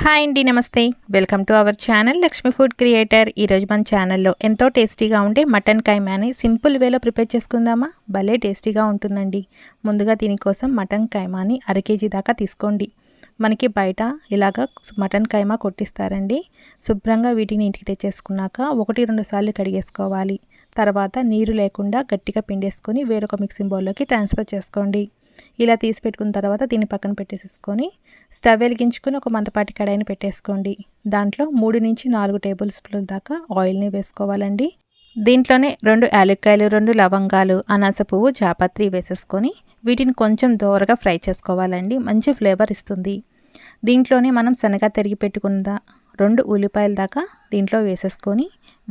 Hi అండి namaste. Welcome to our channel Lakshmi food creator. ఈరోజు మన ఛానల్లో ఎంతో టేస్టీగా ఉండే మటన్ కైమాని సింపుల్ వేలో ప్రిపేర్ చేసుకుందామా? భలే టేస్టీగా ఉంటుందండి. ముందుగా దీనికోసం మటన్ కైమాని అర కేజీ దాకా తీసుకోండి. మనకి బయట ఇలాగ మటన్ కైమా కొట్టిస్తారండి. శుభ్రంగా వీటిని ఇంటికి తెచ్చేసుకున్నాక ఒకటి రెండు సార్లు కడిగేసుకోవాలి. తర్వాత నీరు లేకుండా గట్టిగా పిండేసుకొని వేరొక మిక్సింగ్ బౌల్లోకి ట్రాన్స్ఫర్ చేసుకోండి. ఇలా తీసి పెట్టుకున్న తర్వాత దీన్ని పక్కన పెట్టేసేసుకొని స్టవ్ వెలిగించుకొని ఒక మందపాటి కడాయిని పెట్టేసుకోండి. దాంట్లో మూడు నుంచి నాలుగు టేబుల్ స్పూన్ల దాకా ఆయిల్ని వేసుకోవాలండి. దీంట్లోనే రెండు యాలక్కాయలు రెండు లవంగాలు అనాస పువ్వు జాపత్రి వేసేసుకొని వీటిని కొంచెం దోరగా ఫ్రై చేసుకోవాలండి. మంచి ఫ్లేవర్ ఇస్తుంది. దీంట్లోనే మనం శనగ తిరిగి పెట్టుకున్న రెండు ఉల్లిపాయల దాకా దీంట్లో వేసేసుకొని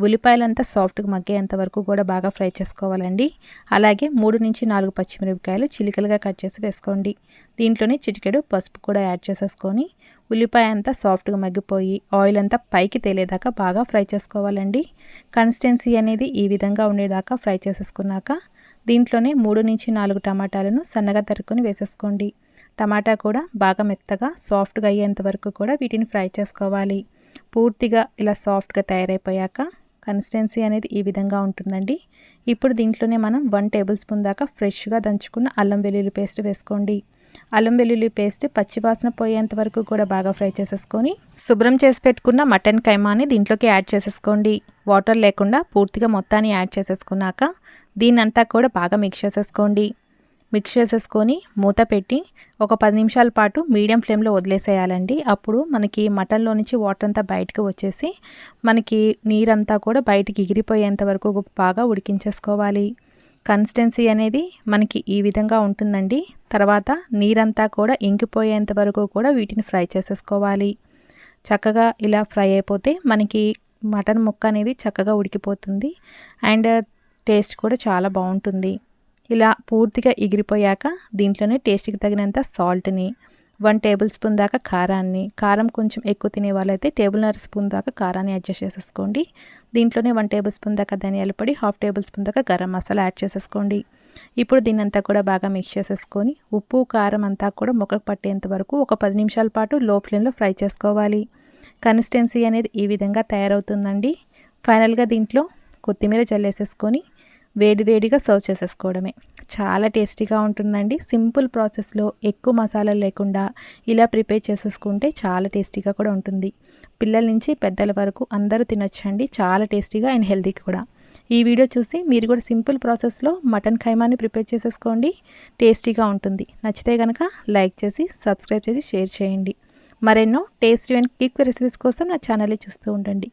ఉల్లిపాయలంతా సాఫ్ట్గా మగ్గేంత వరకు కూడా బాగా ఫ్రై చేసుకోవాలండి. అలాగే మూడు నుంచి నాలుగు పచ్చిమిరపకాయలు చిలికలుగా కట్ చేసి వేసుకోండి. దీంట్లోనే చిటికెడు పసుపు కూడా యాడ్ చేసేసుకొని ఉల్లిపాయ అంతా సాఫ్ట్గా మగ్గిపోయి ఆయిల్ అంతా పైకి తేలేదాకా బాగా ఫ్రై చేసుకోవాలండి. కన్సిస్టెన్సీ అనేది ఈ విధంగా ఉండేదాకా ఫ్రై చేసేసుకున్నాక దీంట్లోనే మూడు నుంచి నాలుగు టమాటాలను సన్నగా తరుక్కొని వేసేసుకోండి. టమాటా కూడా బాగా మెత్తగా సాఫ్ట్గా అయ్యేంత వరకు కూడా వీటిని ఫ్రై చేసుకోవాలి. పూర్తిగా ఇలా సాఫ్ట్గా తయారైపోయాక కన్సిస్టెన్సీ అనేది ఈ విధంగా ఉంటుందండి. ఇప్పుడు దీంట్లోనే మనం వన్ టేబుల్ స్పూన్ దాకా ఫ్రెష్గా దంచుకున్న అల్లం వెల్లుల్లి పేస్ట్ వేసుకోండి. అల్లం వెల్లుల్లి పేస్ట్ పచ్చివాసన పోయేంత వరకు కూడా బాగా ఫ్రై చేసేసుకొని శుభ్రం చేసి పెట్టుకున్న మటన్ కైమాని దీంట్లోకి యాడ్ చేసేసుకోండి. వాటర్ లేకుండా పూర్తిగా మొత్తాన్ని యాడ్ చేసేసుకున్నాక దీన్నంతా కూడా బాగా మిక్స్ చేసేసుకోండి. మిక్స్ చేసేసుకొని మూత పెట్టి ఒక పది నిమిషాల పాటు మీడియం ఫ్లేమ్లో వదిలేసేయాలండి. అప్పుడు మనకి మటన్లో నుంచి వాటర్ అంతా బయటకు వచ్చేసి మనకి నీరంతా కూడా బయటికి ఎగిరిపోయేంత వరకు బాగా ఉడికించేసుకోవాలి. కన్సిస్టెన్సీ అనేది మనకి ఈ విధంగా ఉంటుందండి. తర్వాత నీరంతా కూడా ఇంకిపోయేంత వరకు కూడా వీటిని ఫ్రై చేసేసుకోవాలి. చక్కగా ఇలా ఫ్రై అయిపోతే మనకి మటన్ ముక్క అనేది చక్కగా ఉడికిపోతుంది. అండ్ టేస్ట్ కూడా చాలా బాగుంటుంది. ఇలా పూర్తిగా ఎగిరిపోయాక దీంట్లోనే టేస్ట్కి తగినంత సాల్ట్ని వన్ టేబుల్ స్పూన్ దాకా కారాన్ని కారం కొంచెం ఎక్కువ తినే వాళ్ళైతే టేబుల్నర స్పూన్ దాకా కారాన్ని అడ్జస్ట్ చేసేసుకోండి. దీంట్లోనే వన్ టేబుల్ స్పూన్ దాకా ధనియాల పొడి హాఫ్ టేబుల్ స్పూన్ దాకా గరం మసాలా యాడ్ చేసేసుకోండి. ఇప్పుడు దీన్నంతా కూడా బాగా మిక్స్ చేసేసుకొని ఉప్పు కారం అంతా కూడా మొక్కకు పట్టేంత వరకు ఒక పది నిమిషాల పాటు లో ఫ్లేమ్లో ఫ్రై చేసుకోవాలి. కన్సిస్టెన్సీ అనేది ఈ విధంగా తయారవుతుందండి. ఫైనల్గా దీంట్లో కొత్తిమీర జల్లేసేసుకొని వేడివేడిగా సర్వ్ చేసేసుకోవడమే. చాలా టేస్టీగా ఉంటుందండి. సింపుల్ ప్రాసెస్లో ఎక్కువ మసాలా లేకుండా ఇలా ప్రిపేర్ చేసేసుకుంటే చాలా టేస్టీగా కూడా ఉంటుంది. పిల్లల నుంచి పెద్దల వరకు అందరూ తినొచ్చండి. చాలా టేస్టీగా అండ్ హెల్తీ కూడా. ఈ వీడియో చూసి మీరు కూడా సింపుల్ ప్రాసెస్లో మటన్ ఖైమాని ప్రిపేర్ చేసేసుకోండి. టేస్టీగా ఉంటుంది. నచ్చితే కనుక లైక్ చేసి సబ్స్క్రైబ్ చేసి షేర్ చేయండి. మరెన్నో టేస్టీ అండ్ క్విక్ రెసిపీస్ కోసం నా ఛానల్ని చూస్తూ ఉండండి.